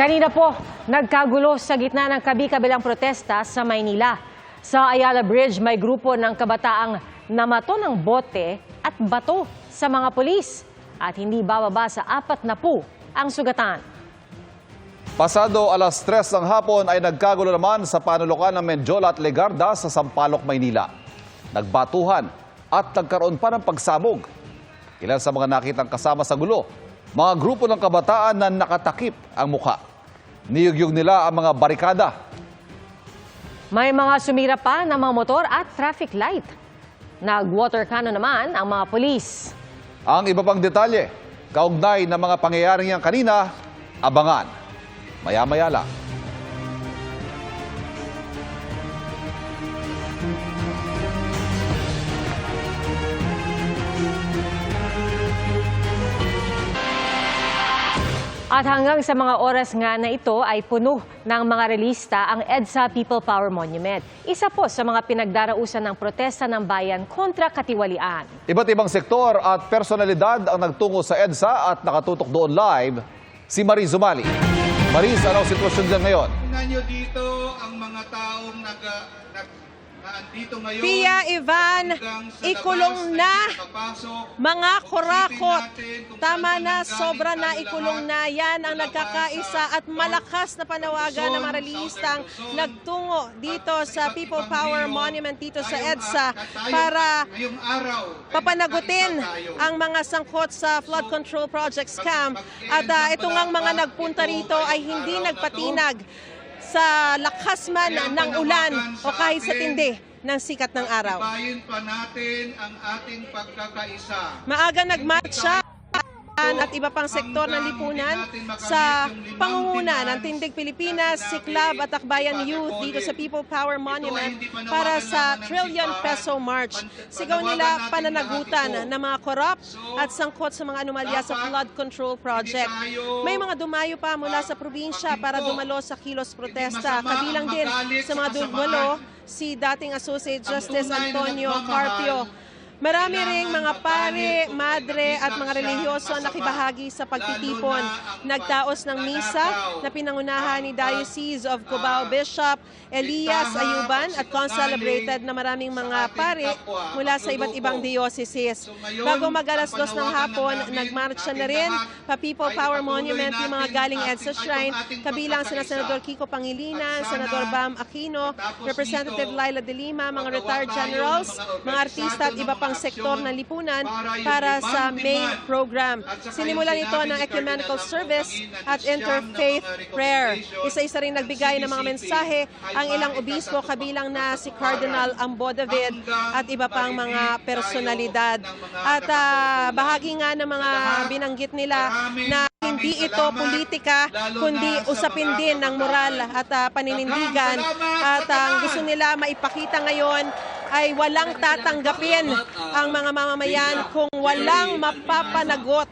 Kanina po, nagkagulo sa gitna ng kabi-kabilang protesta sa Maynila. Sa Ayala Bridge, may grupo ng kabataang namato ng bote at bato sa mga polis. At hindi bababa sa apat na po ang sugatan. Pasado alas 3 ng hapon ay nagkagulo naman sa panulukan ng Menjola at Legarda sa Sampaloc, Maynila. Nagbatuhan at nagkaroon pa ng pagsabog. Ilan sa mga nakitang kasama sa gulo, mga grupo ng kabataan na nakatakip ang mukha. Niyugyug nila ang mga barikada. May mga sumira pa ng mga motor at traffic light. Nag-water cannon naman ang mga polis. Ang iba pang detalye, kaugnay ng mga pangyayaring yan kanina, abangan. Maya-maya lang. At hanggang sa mga oras nga na ito ay puno ng mga relista ang EDSA People Power Monument. Isa po sa mga pinagdarausan ng protesta ng bayan kontra katiwalian. Iba't ibang sektor at personalidad ang nagtungo sa EDSA at nakatutok doon live si Marie Zumali. Marie, ano ang sitwasyon dyan ngayon? Tingnan nyo dito ang mga taong nag, nag, naandito ngayon. Pia Ivan, ikulong na. Mga kurakot, tama na, sobra na, ikulong na. Yan ang nagkakaisa at malakas na panawagan ng mga Luzon, nagtungo dito sa People Power Monument dito sa EDSA para papanagutin ang mga sangkot sa flood control project scam. At ah, ito ngang mga nagpunta rito ay hindi nagpatinag sa lakas man ng ulan o kahit sa tindi ng sikat ng araw. Tibayin pa natin ang ating pagkakaisa. Maaga nagmarcha at iba pang sektor ng lipunan sa pangunguna ng Tindig Pilipinas, Siklab at Akbayan Youth dito sa People Power Monument para sa Trillion Peso March. Sigaw nila pananagutan ng mga korap at sangkot sa mga anomalya sa flood control project. May mga dumayo pa mula sa probinsya para dumalo sa kilos protesta. Kabilang din sa mga dumalo si dating Associate Justice Antonio Carpio. Marami ring mga pare, madre at mga relihiyoso ang nakibahagi sa pagtitipon. Nagdaos ng misa na pinangunahan ni Diocese of Cubao Bishop Elias Ayuban at concelebrated na maraming mga pare mula sa iba't ibang dioceses. Bago mag-alas dos ng hapon, nagmarcha na rin pa People Power Monument yung mga galing EDSA Shrine, kabilang sina Senador Kiko Pangilinan, Senador Bam Aquino, Representative Laila De Lima, mga retired generals, mga artista at iba pang sektor ng lipunan para sa main program. Sinimulan ito ng ecumenical service at interfaith prayer. Isa-isa rin nagbigay ng mga mensahe. ang ilang obispo kabilang na si Cardinal Ambo David at iba pang mga personalidad. At ah, bahagi nga ng mga binanggit nila na hindi ito politika kundi usapin din ng moral at ah, paninindigan. At ang gusto nila maipakita ngayon ay walang tatanggapin ang mga mamamayan kung walang mapapanagot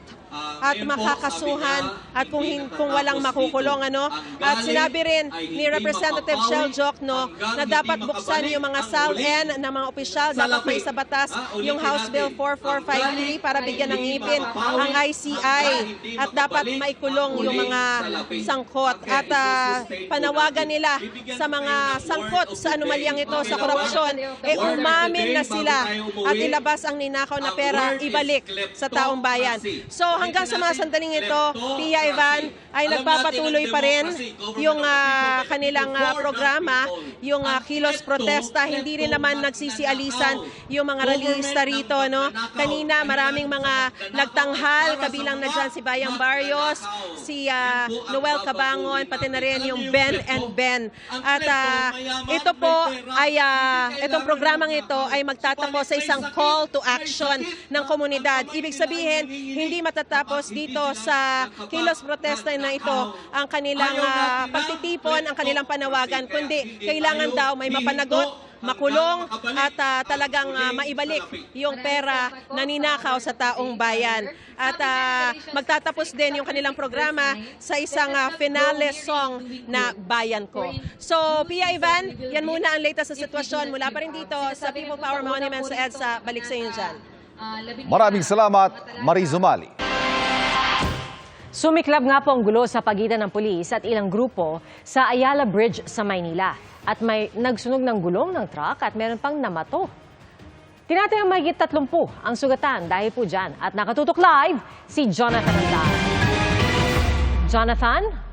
at makakasuhan at kung kung walang makukulong ano? At sinabi rin ni Representative Shell Jokno na dapat buksan yung mga SAL-N ng mga opisyal. Dapat may sa batas yung House Bill 4453 para bigyan ng ngipin ang ICI at dapat maikulong yung mga sangkot. At ah, panawagan nila sa mga sangkot sa anomalyang ito sa korupsyon. Eh umamin na sila at ilabas ang ninakaw na pera ibalik sa taong bayan. So hanggang sa mga sandaling ito, Pia Ivan ay nagpapatuloy pa rin yung ah, kanilang ah, programa, yung ah, kilos protesta, hindi rin naman nagsisialisan yung mga realista rito. No? Kanina maraming mga nagtanghal, kabilang na dyan si Bayang Barrios, si ah, Noel Cabangon, pati na rin yung Ben and Ben. At ah, ito po ay, ah, itong programang ito ay magtatapos sa isang call to action ng komunidad. Ibig sabihin, hindi matatapos dito sa kilos protesta na ito ang kanilang ah, pagtitipon, ang kanilang panawagan, kundi kailangan daw may mapanagot makulong at ah, talagang ah, maibalik yung pera na ninakaw sa taong bayan. At ah, magtatapos din yung kanilang programa sa isang ah, finale song na Bayan Ko. So, Pia Ivan, yan muna ang latest sa sitwasyon mula pa rin dito sa People Power Monument sa EDSA. Balik sa inyo dyan. Maraming salamat, Marie Zumali. Sumiklab nga po ang gulo sa pagitan ng pulis at ilang grupo sa Ayala Bridge sa Maynila. At may nagsunog ng gulong ng truck at meron pang namato. Tinatayang mahigit 30 ang sugatan dahil po dyan. At nakatutok live si Jonathan Andal. Jonathan?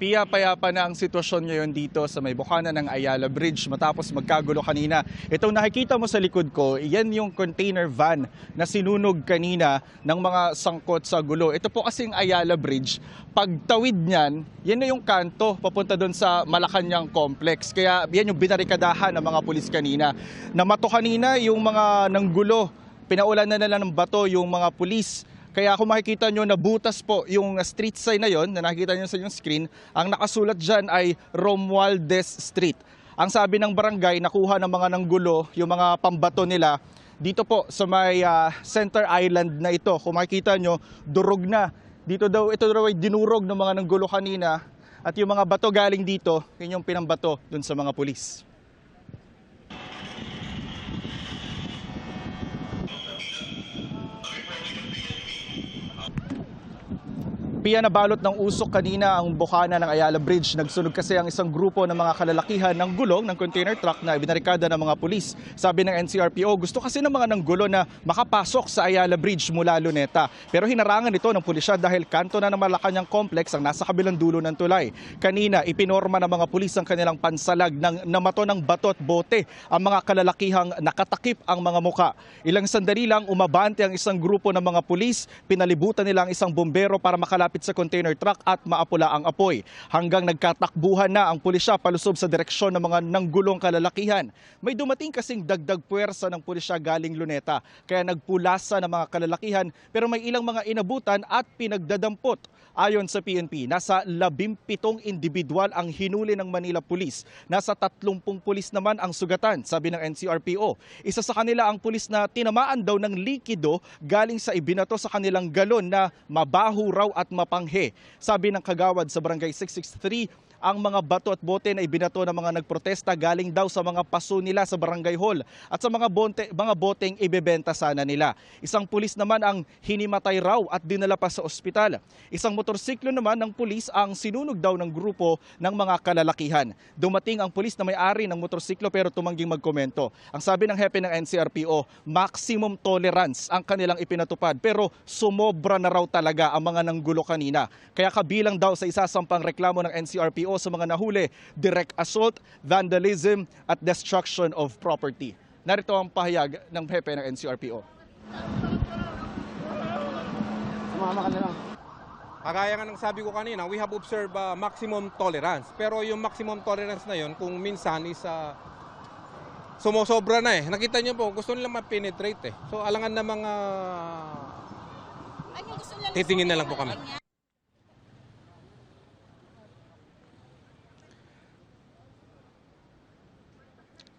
Pia payapa na ang sitwasyon ngayon dito sa may bukana ng Ayala Bridge matapos magkagulo kanina. Itong nakikita mo sa likod ko, yan yung container van na sinunog kanina ng mga sangkot sa gulo. Ito po kasing Ayala Bridge, pagtawid niyan, yan na yung kanto papunta doon sa Malacanang Complex. Kaya yan yung binarikadahan ng mga pulis kanina. Namato kanina yung mga nanggulo, pinaulan na nila ng bato yung mga pulis kaya kung makikita nyo, nabutas po yung street sign na yon na nakikita nyo sa yung screen. Ang nakasulat dyan ay Romualdez Street. Ang sabi ng barangay, nakuha ng mga nanggulo, yung mga pambato nila, dito po sa may ah, center island na ito. Kung makikita nyo, durog na. Dito daw, ito daw ay dinurog ng mga nanggulo kanina. At yung mga bato galing dito, yun yung pinambato dun sa mga pulis. Piya na balot ng usok kanina ang bukana ng Ayala Bridge. Nagsunog kasi ang isang grupo ng mga kalalakihan ng gulong ng container truck na binarikada ng mga pulis. Sabi ng NCRPO, gusto kasi ng mga nanggulo na makapasok sa Ayala Bridge mula Luneta. Pero hinarangan ito ng pulisya dahil kanto na ng Malacanang Complex ang nasa kabilang dulo ng tulay. Kanina, ipinorma ng mga pulis ang kanilang pansalag ng namato ng bato at bote ang mga kalalakihang nakatakip ang mga muka. Ilang sandali lang umabante ang isang grupo ng mga pulis, pinalibutan nila ang isang bombero para makalapit sa container truck at maapula ang apoy. Hanggang nagkatakbuhan na ang pulisya palusob sa direksyon ng mga nanggulong kalalakihan. May dumating kasing dagdag puwersa ng pulisya galing Luneta, kaya nagpulasa ng mga kalalakihan pero may ilang mga inabutan at pinagdadampot. Ayon sa PNP, nasa 17 individual ang hinuli ng Manila Police. Nasa 30 pulis naman ang sugatan, sabi ng NCRPO. Isa sa kanila ang pulis na tinamaan daw ng likido galing sa ibinato sa kanilang galon na mabaho raw at mapanghe. Sabi ng kagawad sa Barangay 663, ang mga bato at bote na ibinato ng mga nagprotesta galing daw sa mga paso nila sa barangay hall at sa mga, bonte, mga boteng ibebenta sana nila. Isang pulis naman ang hinimatay raw at dinala pa sa ospital. Isang motorsiklo naman ng pulis ang sinunog daw ng grupo ng mga kalalakihan. Dumating ang pulis na may-ari ng motorsiklo pero tumangging magkomento. Ang sabi ng hepe ng NCRPO, maximum tolerance ang kanilang ipinatupad pero sumobra na raw talaga ang mga nanggulo kanina. Kaya kabilang daw sa isasampang reklamo ng NCRPO sa mga nahuli, direct assault, vandalism at destruction of property. Narito ang pahayag ng hepe ng NCRPO. Kagaya nga ng sabi ko kanina, we have observed uh, maximum tolerance. Pero yung maximum tolerance na yun, kung minsan is uh, sumosobra na eh. Nakita niyo po, gusto nila ma-penetrate eh. So alangan na mga titingin na lang po kami.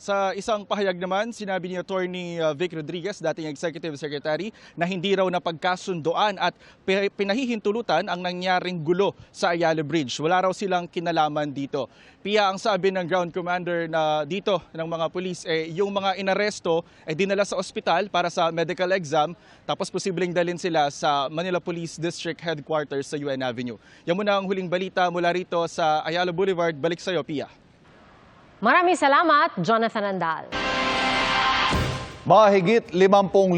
Sa isang pahayag naman, sinabi ni Attorney uh, Vic Rodriguez, dating Executive Secretary, na hindi raw napagkasundoan at pi- pinahihintulutan ang nangyaring gulo sa Ayala Bridge. Wala raw silang kinalaman dito. Pia ang sabi ng ground commander na dito ng mga pulis, eh, yung mga inaresto ay eh, dinala sa ospital para sa medical exam tapos posibleng dalhin sila sa Manila Police District Headquarters sa UN Avenue. Yan muna ang huling balita mula rito sa Ayala Boulevard. Balik sa iyo, Pia. Maraming salamat, Jonathan Andal. Mahigit 50,000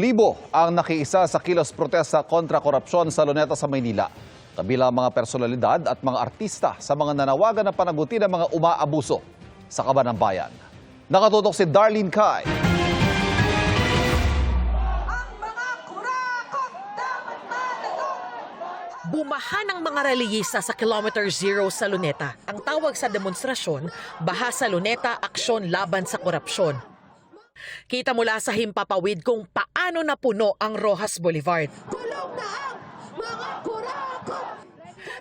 ang nakiisa sa kilos protesta kontra korupsyon sa Luneta sa Maynila. Kabilang ang mga personalidad at mga artista sa mga nanawagan na panagutin ng mga umaabuso sa kaban ng bayan. Nakatutok si Darlene Kai. Bumahan ang mga reliyista sa Kilometer Zero sa Luneta. Ang tawag sa demonstrasyon, Baha sa Luneta, Aksyon Laban sa Korupsyon. Kita mula sa himpapawid kung paano napuno ang Rojas Boulevard.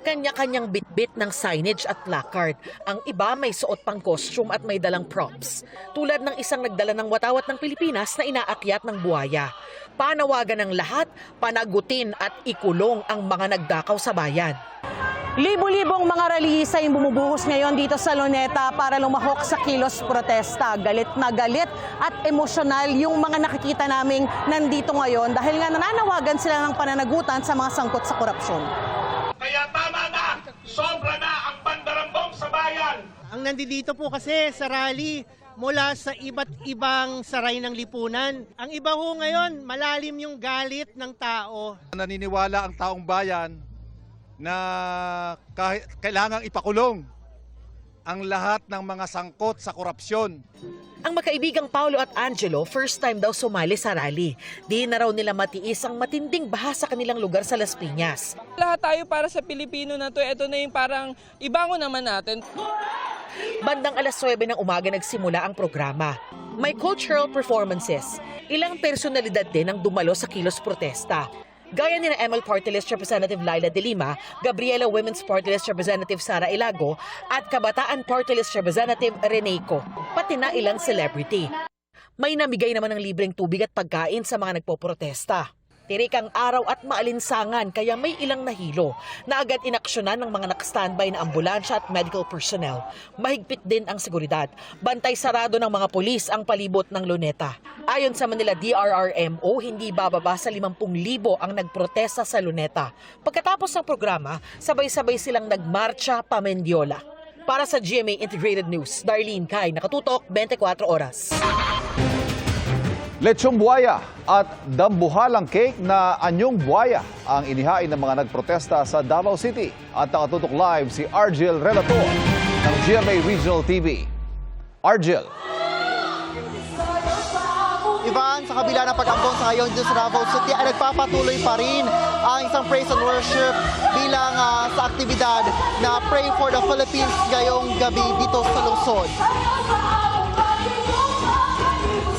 Kanya-kanyang bitbit ng signage at placard. Ang iba may suot pang costume at may dalang props. Tulad ng isang nagdala ng watawat ng Pilipinas na inaakyat ng buhaya. Panawagan ng lahat, panagutin at ikulong ang mga nagdakaw sa bayan. Libo-libong mga rallyista yung bumubuhos ngayon dito sa Luneta para lumahok sa kilos protesta. Galit na galit at emosyonal yung mga nakikita naming nandito ngayon dahil nga nananawagan sila ng pananagutan sa mga sangkot sa korupsyon. Kaya tama na! Sobra na ang pandarambong sa bayan! Ang nandito po kasi sa rally mula sa iba't ibang saray ng lipunan. Ang iba ho ngayon, malalim yung galit ng tao. naniniwala ang taong bayan na kahit kailangang ipakulong ang lahat ng mga sangkot sa korupsyon. Ang magkaibigang Paulo at Angelo, first time daw sumali sa rally. Di na raw nila matiis ang matinding baha sa kanilang lugar sa Las Piñas. Lahat tayo para sa Pilipino na to, ito na yung parang ibangon naman natin. Bandang alas 9 ng umaga nagsimula ang programa. May cultural performances. Ilang personalidad din ang dumalo sa kilos protesta. Gaya ni na ML Party List Representative Laila De Lima, Gabriela Women's Party List Representative Sara Ilago, at Kabataan Party List Representative Reneco, pati na ilang celebrity. May namigay naman ng libreng tubig at pagkain sa mga nagpoprotesta. Tirik araw at maalinsangan kaya may ilang nahilo na agad inaksyonan ng mga nakastandby na ambulansya at medical personnel. Mahigpit din ang seguridad. Bantay sarado ng mga polis ang palibot ng Luneta. Ayon sa Manila DRRMO, hindi bababa sa 50,000 ang nagprotesta sa Luneta. Pagkatapos ng programa, sabay-sabay silang nagmarcha pa Mendiola. Para sa GMA Integrated News, Darlene Kai, nakatutok 24 oras. Lechong buhaya at dambuhalang cake na anyong buhaya ang inihain ng mga nagprotesta sa Davao City. At nakatutok live si Argel Relator ng GMA Regional TV. Argel. Ivan, sa kabila ng pag-ambon sa ngayon dito sa Davao City ay nagpapatuloy pa rin ang isang praise and worship bilang ah, sa aktibidad na Pray for the Philippines ngayong gabi dito sa lungsod.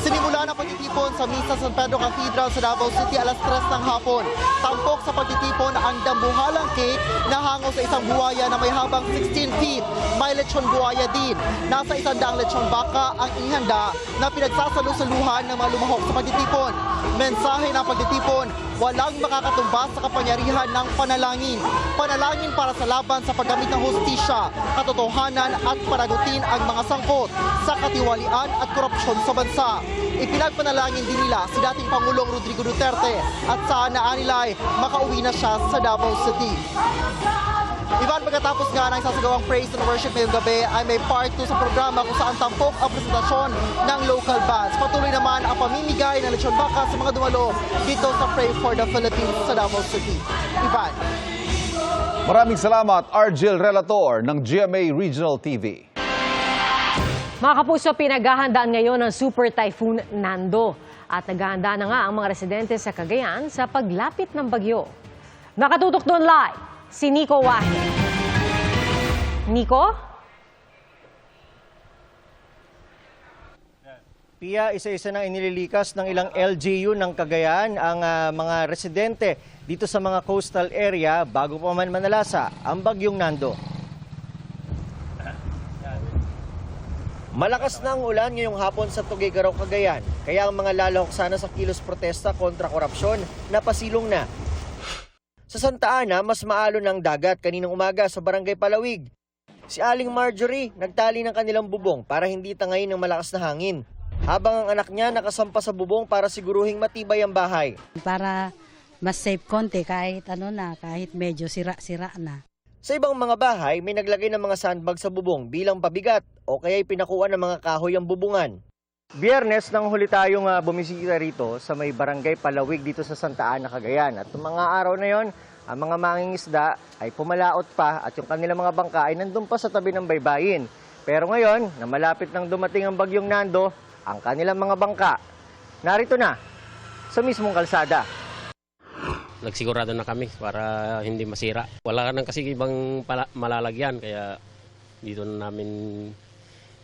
Sinimula na pagtitipon sa Misa San Pedro Cathedral sa Davao City alas 3 ng hapon. Tampok sa pagtitipon ang dambuhalang cake na hango sa isang buhaya na may habang 16 feet. May lechon buhaya din. Nasa isang daang lechon baka ang ihanda na pinagsasalusaluhan ng mga lumahok sa pagtitipon. Mensahe ng pagtitipon, walang makakatumbas sa kapangyarihan ng panalangin. Panalangin para sa laban sa paggamit ng hustisya, katotohanan at panagutin ang mga sangkot sa katiwalian at korupsyon sa bansa. Ipinagpanalangin din nila si dating Pangulong Rodrigo Duterte at sana nila ay makauwi na siya sa Davao City. Ivan, pagkatapos nga ng sasagawang praise and worship ngayong gabi ay may part 2 sa programa kung saan tampok ang presentasyon ng local bands. Patuloy naman ang pamimigay ng lechon baka sa mga dumalo dito sa Pray for the Philippines sa Davao City. Ivan. Maraming salamat Argel Relator ng GMA Regional TV. Mga kapuso, pinaghahandaan ngayon ng Super Typhoon Nando. At naghahanda na nga ang mga residente sa Cagayan sa paglapit ng bagyo. Nakatutok doon live, si Nico Wahi. Nico? Pia, isa-isa nang inililikas ng ilang LGU ng Cagayan ang ah, mga residente dito sa mga coastal area bago pa man manalasa ang bagyong Nando. Malakas na ang ulan ngayong hapon sa Tugigaraw, Cagayan, kaya ang mga lalahok sana sa kilos protesta kontra korupsyon napasilong na. Sa Santa Ana, mas maalo ng dagat kaninang umaga sa Barangay Palawig. Si Aling Marjorie nagtali ng kanilang bubong para hindi tangayin ng malakas na hangin. Habang ang anak niya nakasampa sa bubong para siguruhing matibay ang bahay. Para mas safe konti kahit ano na, kahit medyo sira-sira na. Sa ibang mga bahay, may naglagay ng mga sandbag sa bubong bilang pabigat o kaya'y pinakuan ng mga kahoy ang bubungan. Biyernes nang huli tayong uh, bumisita rito sa may barangay Palawig dito sa Santa Ana, Cagayan. At mga araw na yon, ang mga mangingisda ay pumalaot pa at yung kanilang mga bangka ay nandun pa sa tabi ng baybayin. Pero ngayon, na malapit nang dumating ang bagyong Nando, ang kanilang mga bangka narito na sa mismong kalsada. Nagsigurado na kami para hindi masira. Wala nang kasi ibang malalagyan kaya dito na namin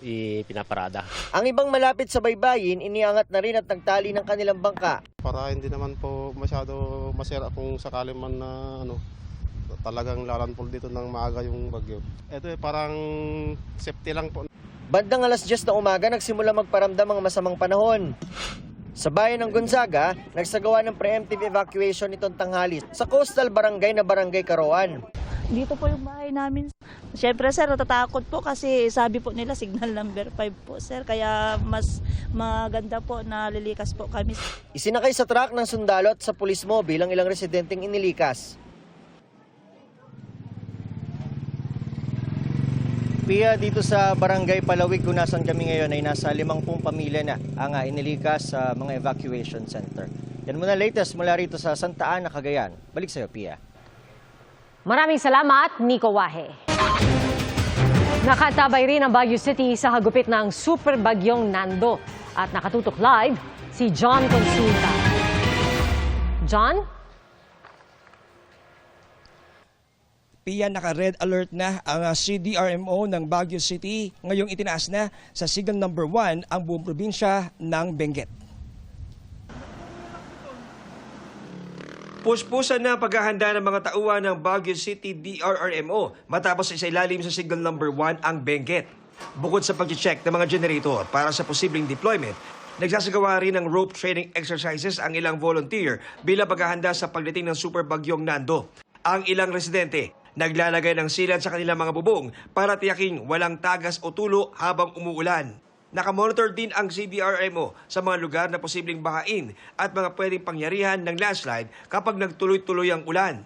ipinaparada. Ang ibang malapit sa baybayin, iniangat na rin at nagtali ng kanilang bangka. Para hindi naman po masyado masira kung sakali man na ano, talagang lalanpol dito ng maaga yung bagyo. Ito eh, parang safety lang po. Bandang alas 10 na umaga, nagsimula magparamdam ang masamang panahon. Sa bayan ng Gonzaga, nagsagawa ng preemptive evacuation nitong tanghali sa coastal barangay na Barangay Karoan. dito po yung bahay namin. Siyempre sir, natatakot po kasi sabi po nila signal number 5 po sir. Kaya mas maganda po na lilikas po kami. Isinakay sa truck ng sundalo at sa pulis mo bilang ilang residenteng inilikas. Pia, dito sa Barangay Palawig kung nasan kami ngayon ay nasa 50 pamilya na ang ah, inilikas sa mga evacuation center. Yan muna latest mula rito sa Santa Ana, Cagayan. Balik sa'yo, Pia. Maraming salamat, Nico Wahe. Nakatabay rin ang Baguio City sa hagupit ng super bagyong Nando. At nakatutok live si John Consulta. John? Pia, naka-red alert na ang uh, CDRMO ng Baguio City. Ngayong itinaas na sa signal number 1 ang buong probinsya ng Benguet. Puspusan na paghahanda ng mga tauhan ng Baguio City DRRMO matapos sa ilalim sa signal number 1 ang Benguet. Bukod sa pag-check ng mga generator para sa posibleng deployment, nagsasagawa rin ng rope training exercises ang ilang volunteer bilang paghahanda sa pagdating ng super bagyong Nando. Ang ilang residente naglalagay ng silad sa kanilang mga bubong para tiyaking walang tagas o tulo habang umuulan. Nakamonitor din ang CDRMO sa mga lugar na posibleng bahain at mga pwedeng pangyarihan ng landslide kapag nagtuloy-tuloy ang ulan.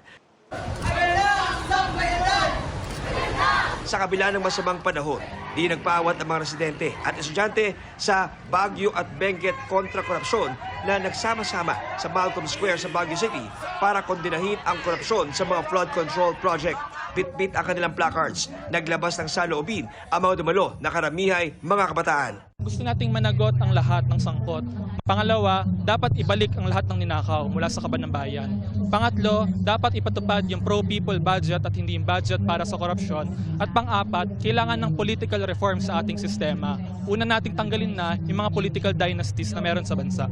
Sa kabila ng masamang panahon, di nagpaawat ang mga residente at estudyante sa Baguio at Benguet kontra korupsyon na nagsama-sama sa Malcolm Square sa Baguio City para kondinahin ang korupsyon sa mga flood control project. Bit-bit ang kanilang placards. Naglabas ng saloobin ang mga dumalo na karamihay mga kabataan. Gusto nating managot ang lahat ng sangkot. Pangalawa, dapat ibalik ang lahat ng ninakaw mula sa kaban ng bayan. Pangatlo, dapat ipatupad yung pro-people budget at hindi yung budget para sa korupsyon. At pang-apat, kailangan ng political reform sa ating sistema. Una nating tanggalin na yung mga political dynasties na meron sa bansa.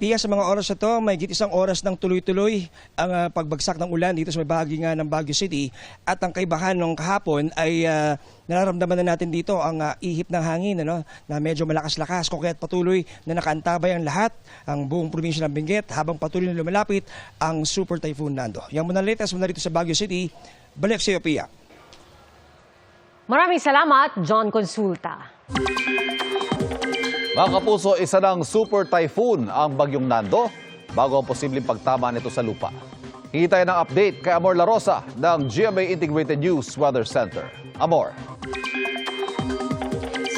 Pia, sa mga oras na to, may git isang oras ng tuloy-tuloy ang ah, pagbagsak ng ulan dito sa may bahagi nga ng Baguio City. At ang kaibahan ng kahapon ay ah, nararamdaman na natin dito ang ah, ihip ng hangin ano, na medyo malakas-lakas. Kung patuloy na nakaantabay ang lahat, ang buong probinsya ng Benguet habang patuloy na lumalapit ang Super Typhoon Nando. Yang muna latest muna rito sa Baguio City, balik sa iyo, Pia. Maraming salamat, John Consulta. Mga kapuso, isa ng super typhoon ang bagyong Nando bago ang posibleng pagtama nito sa lupa. Hintay ng update kay Amor La Rosa ng GMA Integrated News Weather Center. Amor.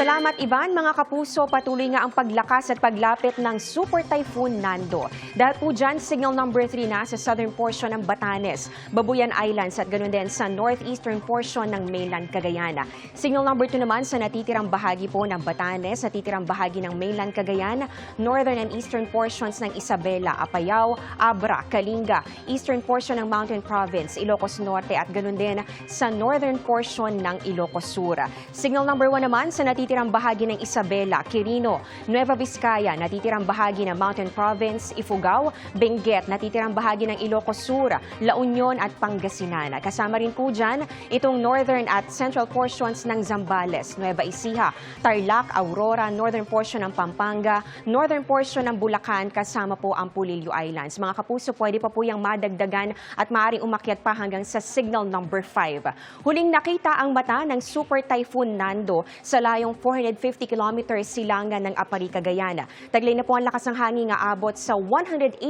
Salamat Ivan, mga kapuso, patuloy nga ang paglakas at paglapit ng Super Typhoon Nando. Dahil po dyan, signal number 3 na sa southern portion ng Batanes, Babuyan Islands at ganoon din sa northeastern portion ng mainland Cagayan. Signal number 2 naman sa natitirang bahagi po ng Batanes, natitirang bahagi ng mainland Cagayan, northern and eastern portions ng Isabela, Apayao, Abra, Kalinga, eastern portion ng Mountain Province, Ilocos Norte at ganoon din sa northern portion ng Ilocos Sur. Signal number 1 naman sa natitirang bahagi ng Isabela, Quirino, Nueva Vizcaya, natitirang bahagi ng Mountain Province, Ifugao, Benguet, natitirang bahagi ng Ilocos Sur, La Union at Pangasinan. Kasama rin po dyan itong northern at central portions ng Zambales, Nueva Ecija, Tarlac, Aurora, northern portion ng Pampanga, northern portion ng Bulacan, kasama po ang Pulilio Islands. Mga kapuso, pwede pa po yung madagdagan at maaaring umakyat pa hanggang sa signal number 5. Huling nakita ang mata ng Super Typhoon Nando sa layong 450 kilometers silangan ng Apari, Cagayan. Taglay na po ang lakas ng hangin nga abot sa 185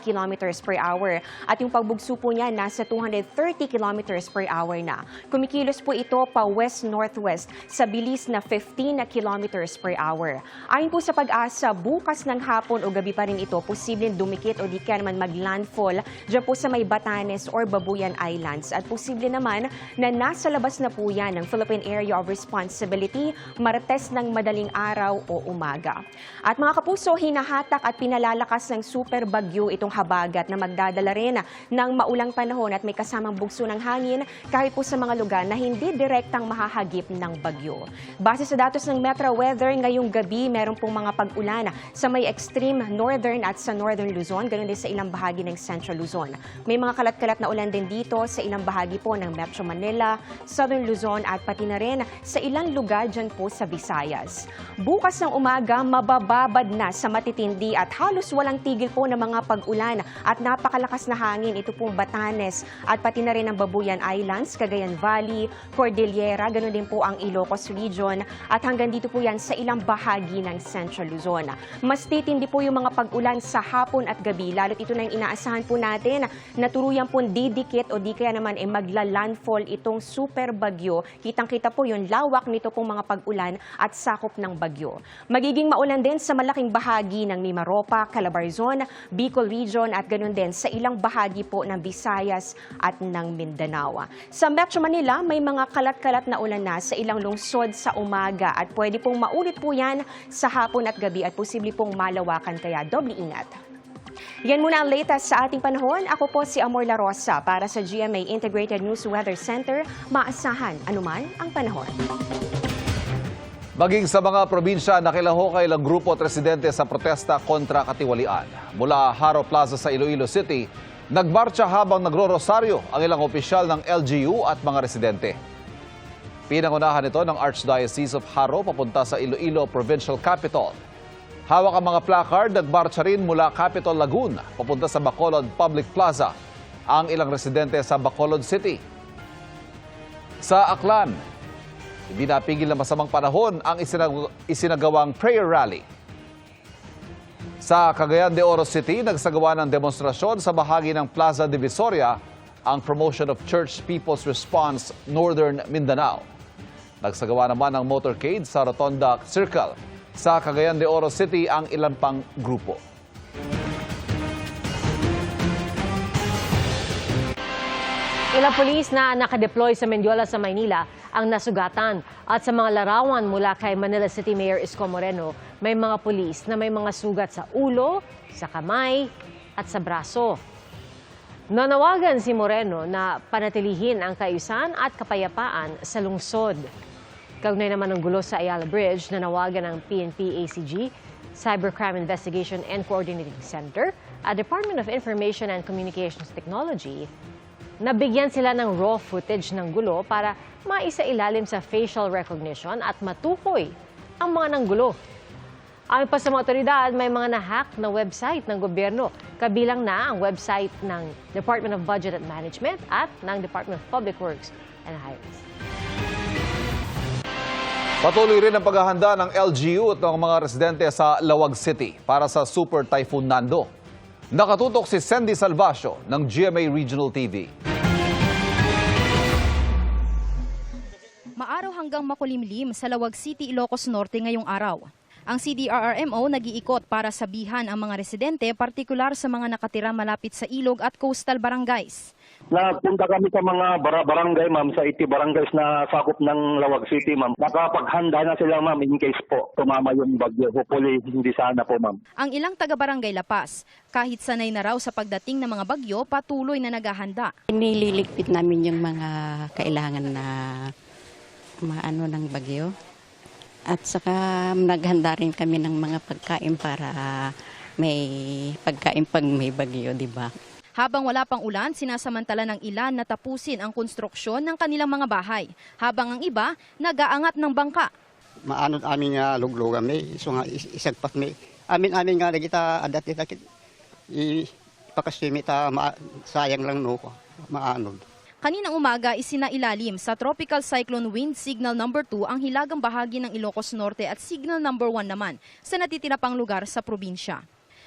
kilometers per hour at yung pagbugso po niya nasa 230 kilometers per hour na. Kumikilos po ito pa west-northwest sa bilis na 15 na kilometers per hour. Ayon po sa pag-asa, bukas ng hapon o gabi pa rin ito posibleng dumikit o di kaya naman maglandfall dyan po sa may Batanes or Babuyan Islands at posible naman na nasa labas na po yan ng Philippine Area of Responsibility Martes ng madaling araw o umaga. At mga kapuso, hinahatak at pinalalakas ng super bagyo itong habagat na magdadala rin ng maulang panahon at may kasamang bugso ng hangin kahit po sa mga lugar na hindi direktang mahahagip ng bagyo. Base sa datos ng Metro Weather, ngayong gabi meron pong mga pag-ulan sa may extreme northern at sa northern Luzon, ganun din sa ilang bahagi ng central Luzon. May mga kalat-kalat na ulan din dito sa ilang bahagi po ng Metro Manila, southern Luzon at pati na rin sa ilang lugar dyan po sa Visayas. Bukas ng umaga, mabababad na sa matitindi at halos walang tigil po ng mga pag-ulan at napakalakas na hangin. Ito pong Batanes at pati na rin ang Babuyan Islands, Cagayan Valley, Cordillera, ganun din po ang Ilocos Region at hanggang dito po yan sa ilang bahagi ng Central Luzon. Mas titindi po yung mga pag-ulan sa hapon at gabi, lalo't ito na yung inaasahan po natin na turuyan po didikit o di kaya naman eh magla-landfall itong super bagyo. Kitang-kita po yung lawak nito pong mga pag-ulan at sakop ng bagyo. Magiging maulan din sa malaking bahagi ng Mimaropa, Calabarzon, Bicol Region at ganun din sa ilang bahagi po ng Visayas at ng Mindanao. Sa Metro Manila, may mga kalat-kalat na ulan na sa ilang lungsod sa umaga at pwede pong maulit po yan sa hapon at gabi at posible pong malawakan kaya doble ingat. Yan muna ang latest sa ating panahon. Ako po si Amor La Rosa para sa GMA Integrated News Weather Center. Maasahan anuman ang panahon. Maging sa mga probinsya, nakilahokay ilang grupo at residente sa protesta kontra katiwalian. Mula Haro Plaza sa Iloilo City, nagmarcha habang nagro-rosaryo ang ilang opisyal ng LGU at mga residente. Pinangunahan ito ng Archdiocese of Haro papunta sa Iloilo Provincial Capital. Hawak ang mga placard, nagmarcha rin mula Capitol Lagoon papunta sa Bacolod Public Plaza ang ilang residente sa Bacolod City. Sa Aklan, hindi napigil na masamang panahon ang isinag- isinagawang prayer rally. Sa Cagayan de Oro City, nagsagawa ng demonstrasyon sa bahagi ng Plaza Divisoria ang Promotion of Church People's Response Northern Mindanao. Nagsagawa naman ng motorcade sa Rotonda Circle. Sa Cagayan de Oro City ang ilan pang grupo. Ilang pulis na nakadeploy sa Mendiola sa Maynila ang nasugatan. At sa mga larawan mula kay Manila City Mayor Isko Moreno, may mga pulis na may mga sugat sa ulo, sa kamay at sa braso. Nanawagan si Moreno na panatilihin ang kaayusan at kapayapaan sa lungsod. Kaugnay naman ng gulo sa Ayala Bridge, nanawagan ng PNP-ACG, Cybercrime Investigation and Coordinating Center, at Department of Information and Communications Technology Nabigyan sila ng raw footage ng gulo para maisailalim sa facial recognition at matukoy ang mga nanggulo. Ayon pa sa mga otoridad, may mga na-hack na website ng gobyerno. Kabilang na ang website ng Department of Budget and Management at ng Department of Public Works and Highways. Patuloy rin ang paghahanda ng LGU at ng mga residente sa Lawag City para sa Super Typhoon Nando. Nakatutok si Sandy Salvacio ng GMA Regional TV. Maaraw hanggang makulimlim sa Lawag City, Ilocos Norte ngayong araw. Ang CDRRMO nag-iikot para sabihan ang mga residente, partikular sa mga nakatira malapit sa ilog at coastal barangays. Napunta kami sa mga bara- barangay, ma'am, sa 80 barangays na sakop ng Lawag City, ma'am. Nakapaghanda na sila, ma'am, in case po tumama yung bagyo. Hopefully, hindi sana po, ma'am. Ang ilang taga-barangay Lapas, kahit sanay na raw sa pagdating ng mga bagyo, patuloy na naghahanda. Nililigpit namin yung mga kailangan na maano ng bagyo. At saka naghanda rin kami ng mga pagkain para may pagkain pag may bagyo, di ba? Habang wala pang ulan, sinasamantala ng ilan na tapusin ang konstruksyon ng kanilang mga bahay. Habang ang iba, nag-aangat ng bangka. maanod amin nga luglugan may so nga is- isagpat may amin amin nga kita adat kita i pakasimi ta ma, sayang lang no maanod Kaninang umaga, isinailalim sa Tropical Cyclone Wind Signal Number 2 ang hilagang bahagi ng Ilocos Norte at Signal Number 1 naman sa natitira pang lugar sa probinsya.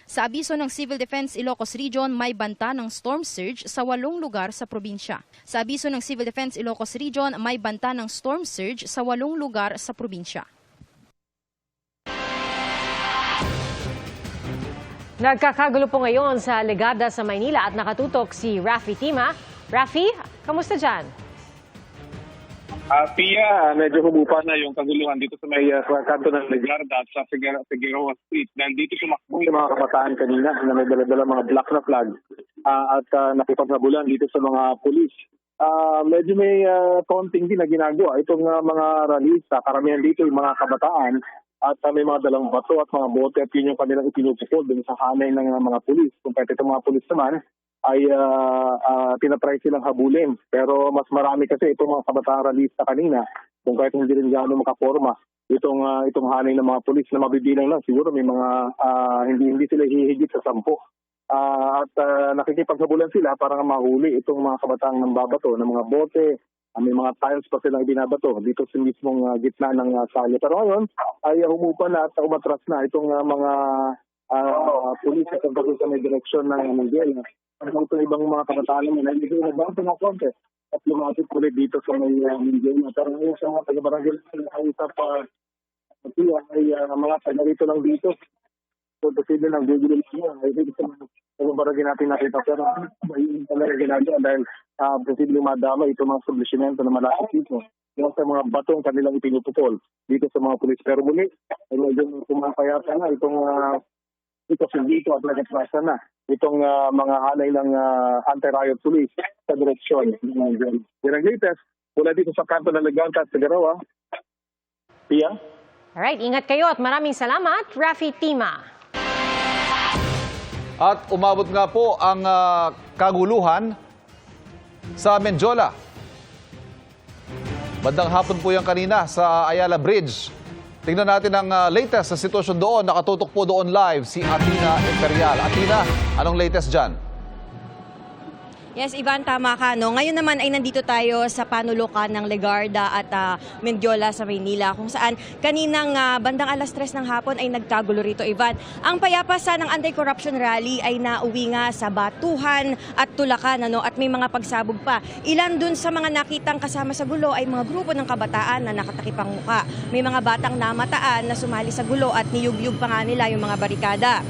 Sa abiso ng Civil Defense Ilocos Region, may banta ng storm surge sa walong lugar sa probinsya. Sa abiso ng Civil Defense Ilocos Region, may banta ng storm surge sa walong lugar sa probinsya. Nagkakagulo po ngayon sa Legada sa Maynila at nakatutok si Rafi Tima. Rafi, kamusta dyan? Ah, Pia, medyo humupa na yung kaguluhan dito sa may uh, kanto ng Legarda at sa Figueroa, Street. Dahil dito sumakbo yung mga kabataan kanina na may dala-dala mga black na flag ah, at uh, nakipagnabulan dito sa mga pulis. Ah, medyo may uh, konting din na ginagawa. Itong uh, mga ralista, karamihan dito yung mga kabataan at uh, may mga dalang bato at mga bote at yun yung kanilang ipinupukol dun sa hanay ng uh, mga pulis. Kung pwede itong mga pulis naman, ay uh, uh, tinatry silang habulin. Pero mas marami kasi itong mga kabataan ralista kanina, kung kahit hindi rin gano'ng makaporma, itong ah, itong hanay ng mga pulis na mabibilang lang siguro may mga ah, hindi hindi sila hihigit sa sampo. Ah, at uh, nakikipaghabulan sila para nga mahuli itong mga kabataang nambabato ng mga bote, Ah, may mga tiles pa silang ibinabato dito sa mismong ah, gitna ng uh, kalye. Pero ngayon ay uh, humupa na at umatras na itong ah, mga uh, pulis at pagdating sa may direksyon ng Mandela. Ang itong ibang mga kabataan ay hindi na ba ng konti at lumapit ulit dito sa may uh, Mandela. Pero ngayon sa mga taga-barangay na nakausap pa uh, ay uh, mga taga rito lang dito. So, posible ng Google niya. Ay, hindi sa mga taga-barangay natin nakita. Pero ayun talaga ginagawa dahil uh, posible madama itong mga establishmento na malapit dito. Yung sa mga batong kanilang ipinuputol dito sa mga pulis. Pero muli, ay medyo pumapayata na itong uh, ito dito at nagatrasan na itong ah, mga hanay ng ah, anti-riot police sa direksyon ng Mandela. Yan ang latest mula dito sa kanto ng Leganta at Sagarawa. Pia? Alright, ingat kayo at maraming salamat, Rafi Tima. At umabot nga po ang ah, kaguluhan sa Menjola. Bandang hapon po yan kanina sa Ayala Bridge. Tingnan natin ang ah, latest sa sitwasyon doon. Nakatutok po doon live si Atina Imperial. Atina, anong latest dyan? Yes, Ivan, tama ka. No? Ngayon naman ay nandito tayo sa panulukan ng Legarda at ah, Mendiola sa Maynila kung saan kaninang ah, bandang alas 3 ng hapon ay nagkagulo rito, Ivan. Ang payapasa ng anti-corruption rally ay nauwi nga sa batuhan at tulakan ano, at may mga pagsabog pa. Ilan dun sa mga nakitang kasama sa gulo ay mga grupo ng kabataan na nakatakipang muka. May mga batang namataan na sumali sa gulo at niyugyug pa nga nila yung mga barikada.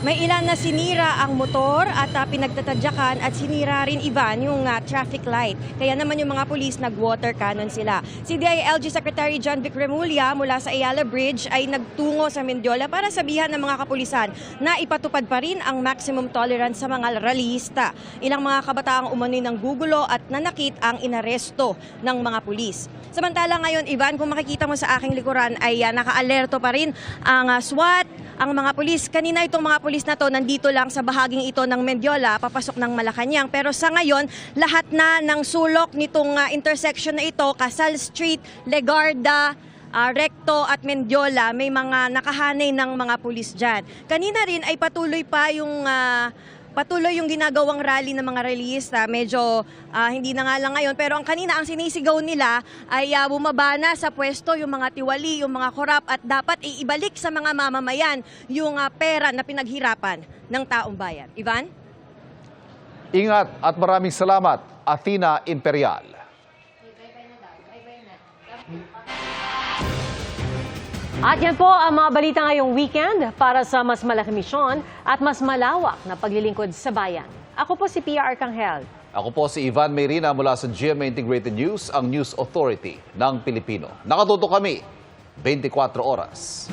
May ilan na sinira ang motor at uh, pinagtatadyakan at sinira rin Ivan yung ah, traffic light. Kaya naman yung mga pulis nag-water cannon sila. Si DILG Secretary John Vic Remulla mula sa Ayala Bridge ay nagtungo sa Mendiola para sabihan ng mga kapulisan na ipatupad pa rin ang maximum tolerance sa mga rallyista. Ilang mga kabataang umano'y ng gugulo at nanakit ang inaresto ng mga pulis. Samantala ngayon, Ivan, kung makikita mo sa aking likuran ay uh, naka-alerto pa rin ang ah, SWAT, ang mga pulis. Kanina itong mga pulis na to nandito lang sa bahaging ito ng Mendiola, papasok ng Malacanang. Pero sa ngayon, lahat na ng sulok nitong ah, intersection na ito, Casal Street, Legarda, ah, Recto at Mendiola, may mga nakahanay ng mga pulis dyan. Kanina rin ay patuloy pa yung ah, Patuloy yung ginagawang rally ng mga rallyista. Medyo ah, hindi na nga lang ngayon. Pero ang kanina, ang sinisigaw nila ay ah, bumaba na sa pwesto yung mga tiwali, yung mga korap at dapat iibalik sa mga mamamayan yung ah, pera na pinaghirapan ng taong bayan. Ivan? Ingat at maraming salamat, Athena Imperial. At yan po ang mga balita ngayong weekend para sa mas malaki misyon at mas malawak na paglilingkod sa bayan. Ako po si Pia Arcangel. Ako po si Ivan Mayrina mula sa GMA Integrated News, ang News Authority ng Pilipino. Nakatuto kami 24 oras.